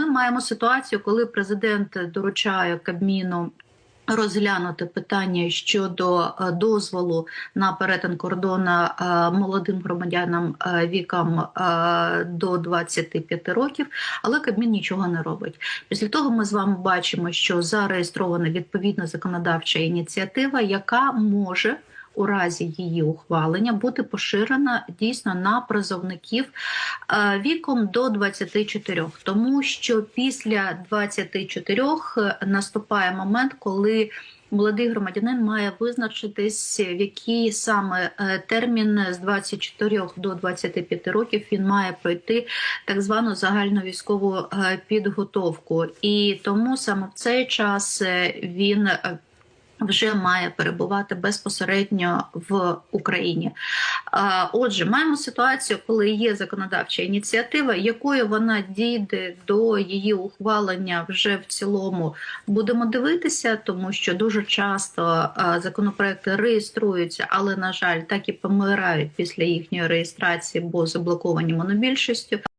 ми маємо ситуацію, коли президент доручає Кабміну. Розглянути питання щодо е, дозволу на перетин кордону е, молодим громадянам е, віком е, до 25 років, але Кабмін нічого не робить. Після того ми з вами бачимо, що зареєстрована відповідна законодавча ініціатива, яка може у разі її ухвалення бути поширена дійсно на призовників е, віком до 24, тому що після 24 наступає момент, коли Молодий громадянин має визначитись, в який саме е, термін з 24 до 25 років він має пройти так звану загальну військову е, підготовку, і тому саме в цей час е, він е, вже має перебувати безпосередньо в Україні. Отже, маємо ситуацію, коли є законодавча ініціатива, якою вона дійде до її ухвалення вже в цілому. Будемо дивитися, тому що дуже часто законопроекти реєструються, але на жаль, так і помирають після їхньої реєстрації, бо заблоковані монобільшістю.